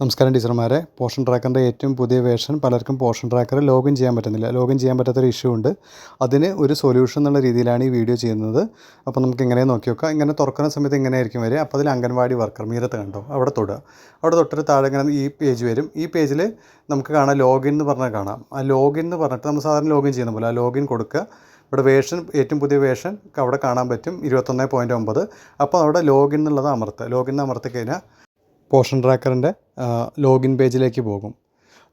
നമസ്കാരം ടീച്ചർമാരെ. പോഷൻ ട്രാക്കറിന്റെ ഏറ്റവും പുതിയ വേർഷൻ പലർക്കും പോഷൻ ട്രാക്കർ ലോഗിൻ ചെയ്യാൻ പറ്റുന്നില്ല. ലോഗിൻ ചെയ്യാൻ പറ്റാത്തൊരു ഇഷ്യൂ ഉണ്ട്. അതിന് ഒരു സൊല്യൂഷൻ എന്നുള്ള രീതിയിലാണ് ഈ വീഡിയോ ചെയ്യുന്നത്. അപ്പോൾ നമുക്ക് ഇങ്ങനെ നോക്കി നോക്കാം. ഇങ്ങനെ തുറക്കുന്ന സമയത്ത് ഇങ്ങനെ ആയിരിക്കും വരിക. അപ്പോൾ അതിൽ അംഗൻവാടി വർക്കർ മീരത്ത് കണ്ടോ? അവിടെ തൊടുക. അവിടെ തൊട്ടൊരു താഴെ ഇങ്ങനെ ഈ പേജ് വരും. ഈ പേജിൽ നമുക്ക് കാണാം ലോഗിൻ എന്ന് പറഞ്ഞാൽ കാണാം. ആ ലോഗിൻ എന്ന് പറഞ്ഞിട്ട് നമ്മൾ സാധാരണ ലോഗിൻ ചെയ്യുന്ന പോലെ ആ ലോഗിൻ കൊടുക്കുക. ഇവിടെ വേർഷൻ ഏറ്റവും പുതിയ വേർഷൻ അവിടെ കാണാൻ പറ്റും. ഇരുപത്തൊന്ന് പോയിന്റ് ഒമ്പത്. അപ്പോൾ അവിടെ ലോഗിൻ എന്നുള്ളത് അമർത്തുക. ലോഗിൻ അമർത്തി കഴിഞ്ഞാൽ പോഷൻ ട്രാക്കറിന്റെ ലോഗിൻ പേജിലേക്ക് പോകും.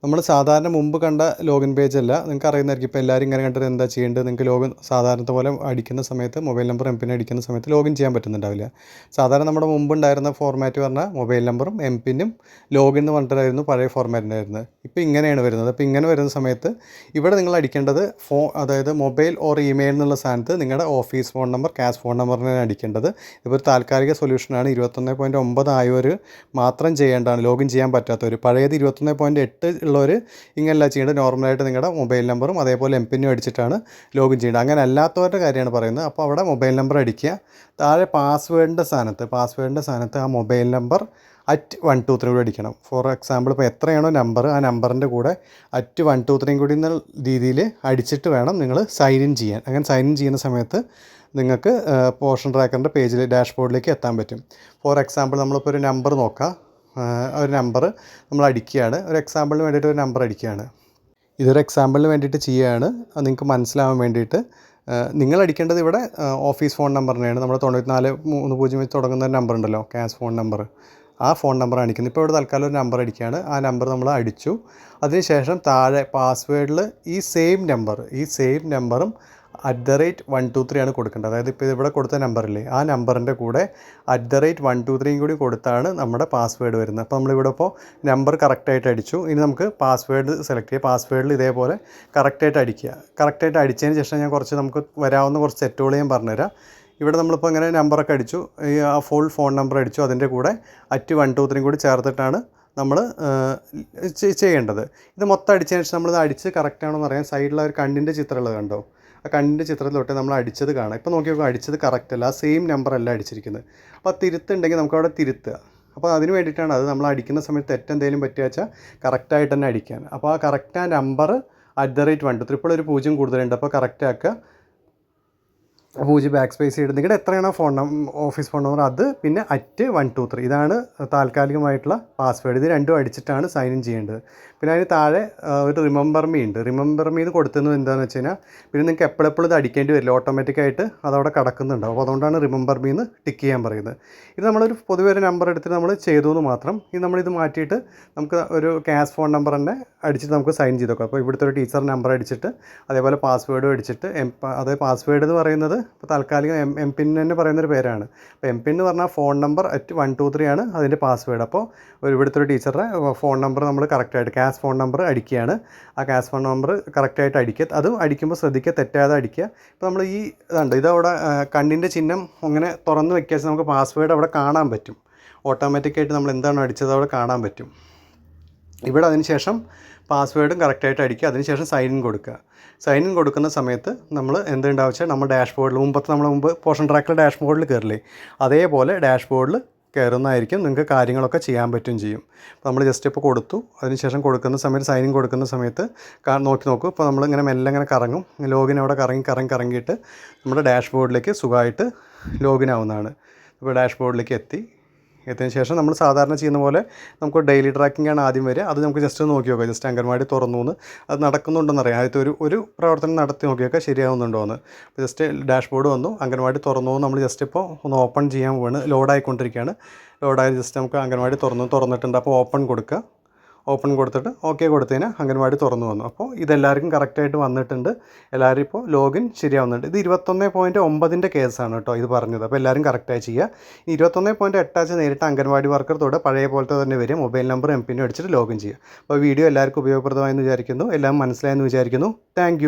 നമ്മൾ സാധാരണ മുമ്പ് കണ്ട ലോഗിൻ പേജ് അല്ല. നിങ്ങൾക്ക് അറിയുന്നതായിരിക്കും. ഇപ്പോൾ എല്ലാവരും ഇങ്ങനെ കണ്ടിട്ട് എന്താ ചെയ്യേണ്ടത്? നിങ്ങൾക്ക് ലോഗിൻ സാധാരണത്തെ പോലെ അടിക്കുന്ന സമയത്ത് മൊബൈൽ നമ്പർ എം പിൻ അടിക്കുന്ന സമയത്ത് ലോഗിൻ ചെയ്യാൻ പറ്റുന്നുണ്ടാവില്ല. സാധാരണ നമ്മുടെ മുമ്പ് ഉണ്ടായിരുന്ന ഫോർമാറ്റ് പറഞ്ഞാൽ മൊബൈൽ നമ്പറും എം പിന്നും ലോഗിൻ എന്ന് പറഞ്ഞിട്ടായിരുന്നു പഴയ ഫോർമാറ്റ് ഉണ്ടായിരുന്നത്. ഇപ്പോൾ ഇങ്ങനെയാണ് വരുന്നത്. അപ്പോൾ ഇങ്ങനെ വരുന്ന സമയത്ത് ഇവിടെ നിങ്ങൾ അടിക്കേണ്ടത് ഫോ അതായത് മൊബൈൽ ഓർ ഇമെയിൽ എന്നുള്ള സ്ഥാനത്ത് നിങ്ങളുടെ office phone number cash phone നമ്പറിനാണ് അടിക്കേണ്ടത്. ഇപ്പോൾ ഒരു താൽക്കാലിക സൊല്യൂഷനാണ് ഇരുപത്തൊന്ന് പോയിന്റ് ഒമ്പത് ആയവർ മാത്രം ചെയ്യേണ്ടതാണ്. ലോഗിൻ ചെയ്യാൻ പറ്റാത്തവർ. പഴയത് ഇരുപത്തൊന്ന് പോയിന്റ് എട്ട് ഉള്ളവർ ഇങ്ങനെയല്ല ചെയ്യേണ്ടത്. നോർമലായിട്ട് നിങ്ങളുടെ മൊബൈൽ നമ്പറും അതേപോലെ എം പിന്നും അടിച്ചിട്ടാണ് ലോഗിൻ ചെയ്യേണ്ടത്. അങ്ങനെ അല്ലാത്തവരുടെ കാര്യമാണ് പറയുന്നത്. അപ്പോൾ അവിടെ മൊബൈൽ നമ്പർ അടിക്കുക. താഴെ പാസ്വേഡിന്റെ സ്ഥാനത്ത് പാസ്വേഡിന്റെ സ്ഥാനത്ത് ആ mobile number at one two three കൂടി അടിക്കണം. ഫോർ എക്സാമ്പിൾ ഇപ്പോൾ എത്രയാണോ നമ്പർ ആ നമ്പറിന്റെ കൂടെ അറ്റ് വൺ ടു ത്രീയും കൂടി എന്ന രീതിയിൽ അടിച്ചിട്ട് വേണം നിങ്ങൾ സൈൻ ഇൻ ചെയ്യാൻ. അങ്ങനെ സൈൻ ഇൻ ചെയ്യുന്ന സമയത്ത് നിങ്ങൾക്ക് പോർഷൻ ട്രാക്കറിന്റെ പേജിൽ ഡാഷ്ബോർഡിലേക്ക് എത്താൻ പറ്റും. ഫോർ എക്സാമ്പിൾ നമ്മളിപ്പോൾ ഒരു നമ്പർ നോക്കാം. ഒരു നമ്പർ നമ്മൾ അടിക്കുകയാണ്. ഒരു എക്സാമ്പിളിന് വേണ്ടിയിട്ട് ഒരു നമ്പർ അടിക്കുകയാണ്. ഇതൊരു എക്സാമ്പിളിന് വേണ്ടിയിട്ട് ചെയ്യുകയാണ്. നിങ്ങൾക്ക് മനസ്സിലാവാൻ വേണ്ടിയിട്ട് നിങ്ങൾ അടിക്കേണ്ടത് ഇവിടെ ഓഫീസ് ഫോൺ നമ്പറിനെയാണ് നമ്മൾ തൊണ്ണൂറ്റിനാല് മൂന്ന് പൂജ്യം വെച്ച് തുടങ്ങുന്ന ഒരു നമ്പർ ഉണ്ടല്ലോ ക്യാഷ് ഫോൺ നമ്പർ ആ ഫോൺ നമ്പർ അടിക്കുന്നത്. ഇപ്പോൾ ഇവിടെ തൽക്കാലം ഒരു നമ്പർ അടിക്കുകയാണ്. ആ നമ്പർ നമ്മൾ അടിച്ചു. അതിനുശേഷം താഴെ പാസ്വേഡിൽ ഈ സെയിം നമ്പർ ഈ സെയിം നമ്പറും at the rate one two three ആണ് കൊടുക്കേണ്ടത്. അതായത് ഇപ്പോൾ ഇവിടെ കൊടുത്ത നമ്പറില്ലേ ആ നമ്പറിന്റെ കൂടെ at the rate one two ത്രീയും കൂടി കൊടുത്താണ് നമ്മുടെ പാസ്വേഡ് വരുന്നത്. അപ്പോൾ നമ്മളിവിടെ ഇപ്പോൾ നമ്പർ കറക്റ്റായിട്ട് അടിച്ചു. ഇനി നമുക്ക് പാസ്വേഡ് സെലക്ട് ചെയ്യുക പാസ്വേഡിൽ ഇതേപോലെ കറക്റ്റായിട്ട് അടിക്കുക. കറക്റ്റായിട്ട് അടിച്ചതിന് ശേഷം ഞാൻ കുറച്ച് നമുക്ക് വരാവുന്ന കുറച്ച് സെറ്റുകൾ ഞാൻ പറഞ്ഞുതരാം. ഇവിടെ നമ്മളിപ്പോൾ ഇങ്ങനെ നമ്പറൊക്കെ അടിച്ചു. ഈ ആ ഫുൾ ഫോൺ നമ്പർ അടിച്ചു. അതിന്റെ കൂടെ അറ്റ് വൺ ടു ത്രീയും കൂടി ചേർത്തിട്ടാണ് നമ്മൾ ചെയ്യേണ്ടത്. ഇത് മൊത്തം അടിച്ചതിന് ശേഷം നമ്മളിത് അടിച്ച് കറക്റ്റാണോ എന്ന് അറിയാൻ സൈഡിൽ ഒരു കണ്ണിന്റെ ചിത്രമുള്ളത് കണ്ടോ? ആ കണ്ണിന്റെ ചിത്രത്തിലോട്ട് നമ്മൾ അടിച്ചത് കാണാം. ഇപ്പോൾ നോക്കി നോക്കുമ്പോൾ അടിച്ചത് കറക്റ്റ് അല്ല. സെയിം നമ്പർ അല്ല അടിച്ചിരിക്കുന്നത്. അപ്പോൾ ആ തിരുത്തുണ്ടെങ്കിൽ നമുക്ക് അവിടെ തിരുത്തുക. അപ്പോൾ അതിന് വേണ്ടിയിട്ടാണ് അത് നമ്മൾ അടിക്കുന്ന സമയത്ത് തെറ്റെന്തെങ്കിലും പറ്റുക വെച്ചാൽ കറക്റ്റായിട്ട് തന്നെ അടിക്കാൻ. അപ്പോൾ ആ കറക്റ്റ് ആ number at the rate one two ഒരു പൂജ്യം കൂടുതലുണ്ട്. അപ്പോൾ കറക്റ്റ് ആക്കുക. പൂജ്യം ബാക്ക് സ്പേസ് ചെയ്ത് നിങ്ങളുടെ എത്രയാണോ phone number office phone number അത് പിന്നെ അറ്റ് വൺ ടു ത്രീ ഇതാണ് താൽക്കാലികമായിട്ടുള്ള പാസ്വേഡ് ഇത് രണ്ടും അടിച്ചിട്ടാണ് സൈൻ ഇൻ ചെയ്യേണ്ടത്. പിന്നെ അതിന് താഴെ ഒരു റിമെമ്പർ മീ ഉണ്ട്. റിമെമ്പർ മീ എന്ന് കൊടുത്തുന്നത് എന്താണെന്ന് വെച്ച് കഴിഞ്ഞാൽ പിന്നെ നിങ്ങൾക്ക് എപ്പോഴെപ്പോഴും ഇത് അടിക്കേണ്ടി വരില്ല. ഓട്ടോമാറ്റിക്കായിട്ട് അതവിടെ കിടക്കുന്നുണ്ടാവും അപ്പോൾ അതുകൊണ്ടാണ് റിമെമ്പർ മീ എന്ന് ടിക്ക് ചെയ്യാൻ പറയുന്നത്. ഇത് നമ്മളൊരു പൊതുവെ ഒരു നമ്പർ എടുത്തിട്ട് നമ്മൾ ചെയ്തു എന്ന് മാത്രം ഇത് നമ്മളിത് മാറ്റിയിട്ട് നമുക്ക് ഒരു ക്യാഷ് ഫോൺ നമ്പർ തന്നെ അടിച്ചിട്ട് നമുക്ക് സൈൻ ചെയ്ത് വെക്കാം. അപ്പോൾ ഇവിടുത്തെ ഒരു ടീച്ചർ നമ്പർ അടിച്ചിട്ട് അതേപോലെ പാസ്വേഡും അടിച്ചിട്ട് എം അത് പാസ്വേഡ് എന്ന് പറയുന്നത് ഇപ്പോൾ താൽക്കാലികം എം എം പിൻ തന്നെ പറയുന്നൊരു പേരാണ്. അപ്പോൾ എം പിൻ എന്ന് പറഞ്ഞാൽ phone number at one two three ആണ് അതിന്റെ പാസ്വേഡ് അപ്പോൾ ഒരു ഇവിടുത്തെ ഒരു ടീച്ചറുടെ ഫോൺ നമ്പർ നമ്മൾ കറക്റ്റായിട്ട് ക്യാഷ് ഫോൺ നമ്പർ അടിക്കുകയാണ്. ആ ക്യാഷ് ഫോൺ നമ്പർ കറക്റ്റായിട്ട് അടിക്കുക. അതും അടിക്കുമ്പോൾ ശ്രദ്ധിക്കുക തെറ്റാതെ അടിക്കുക. ഇപ്പോൾ നമ്മൾ ഈ ഇതുണ്ട് ഇതവിടെ കണ്ണിന്റെ ചിഹ്നം അങ്ങനെ തുറന്ന് വെക്കുക നമുക്ക് പാസ്വേഡ് അവിടെ കാണാൻ പറ്റും. ഓട്ടോമാറ്റിക്കായിട്ട് നമ്മൾ എന്താണ് അടിച്ചത് അവിടെ കാണാൻ പറ്റും. ഇവിടെ അതിന് ശേഷം പാസ്വേഡും കറക്റ്റായിട്ട് അടിക്കുക അതിനുശേഷം സൈൻ ഇൻ കൊടുക്കുക. സൈൻ ഇൻ കൊടുക്കുന്ന സമയത്ത് നമ്മൾ എന്തുണ്ടാവുക വെച്ചാൽ നമ്മൾ ഡാഷ്ബോർഡിൽ മുമ്പത്തെ നമ്മൾ മുമ്പ് പോഷൻ ട്രാക്കിൽ ഡാഷ്ബോർഡിൽ കയറില്ലേ അതേപോലെ ഡാഷ്ബോർഡിൽ കയറുന്നതായിരിക്കും നിങ്ങൾക്ക് കാര്യങ്ങളൊക്കെ ചെയ്യാൻ പറ്റും ചെയ്യും. അപ്പോൾ നമ്മൾ ജസ്റ്റ് ഇപ്പോൾ കൊടുത്തു. അതിനുശേഷം കൊടുക്കുന്ന സമയത്ത് സൈനിങ് കൊടുക്കുന്ന സമയത്ത് നോക്കി നോക്കൂ. ഇപ്പോൾ നമ്മളിങ്ങനെ മെല്ലെ ഇങ്ങനെ കറങ്ങും. ലോഗിൻ അവിടെ കറങ്ങി കറങ്ങി കറങ്ങിയിട്ട് നമ്മുടെ ഡാഷ്ബോർഡിലേക്ക് സുഖമായിട്ട് ലോഗിൻ ആവുന്നതാണ്. ഇപ്പോൾ ഡാഷ്ബോർഡിലേക്ക് എത്തി. എത്തിയതിന് ശേഷം നമ്മൾ സാധാരണ ചെയ്യുന്ന പോലെ നമുക്ക് ഡെയിലി ട്രാക്കിംഗ് ആണ് ആദ്യം വരിക. അത് നമുക്ക് ജസ്റ്റ് നോക്കി നോക്കാം ജസ്റ്റ് അംഗൻവാടി തുറന്നു എന്ന്. അത് നടക്കുന്നുണ്ടെന്ന് അറിയാം ആദ്യത്തെ ഒരു ഒരു പ്രവർത്തനം നടത്തി നോക്കിയൊക്കെ ശരിയാവുന്നുണ്ടോ എന്ന്. ജസ്റ്റ് ഡാഷ്ബോർഡ് വന്നു. അംഗൻവാടി തുറന്നു നമ്മൾ ജസ്റ്റ് ഇപ്പോൾ ഒന്ന് ഓപ്പൺ ചെയ്യാൻ പോവാണ്. ലോഡായിക്കൊണ്ടിരിക്കുകയാണ് ലോഡായി ജസ്റ്റ് നമുക്ക് അംഗൻവാടി തുറന്നു തുറന്നിട്ടുണ്ട്. അപ്പോൾ ഓപ്പൺ കൊടുക്കുക. ഓപ്പൺ കൊടുത്തിട്ട് ഓക്കെ കൊടുത്തതിന് അംഗൻവാടി തുറന്നു വന്നു. അപ്പോൾ ഇതെല്ലാവർക്കും കറക്റ്റായിട്ട് വന്നിട്ടുണ്ട്. എല്ലാവരും ഇപ്പോൾ ലോഗിൻ ശരിയാവുന്നുണ്ട്. ഇത് ഇരുപത്തൊന്ന് പോയിന്റ് ഒമ്പതിന്റെ കേസാണ് കേട്ടോ ഇത് പറഞ്ഞത്. അപ്പോൾ എല്ലാവരും കറക്റ്റായി ചെയ്യുക. ഇരുപത്തൊന്ന് പോയിന്റ് എട്ടാച്ച് നേരിട്ട് അംഗൻവാടി വർക്കർ തൊട്ട് പഴയ പോലത്തെ തന്നെ വരും. മൊബൈൽ നമ്പർ എം പിന്നും അടിച്ചിട്ട് ലോഗിൻ ചെയ്യുക. അപ്പോൾ വീഡിയോ എല്ലാവർക്കും ഉപയോഗപ്രദമായെന്ന് വിചാരിക്കുന്നു. എല്ലാം മനസ്സിലായെന്ന് വിചാരിക്കുന്നു. താങ്ക്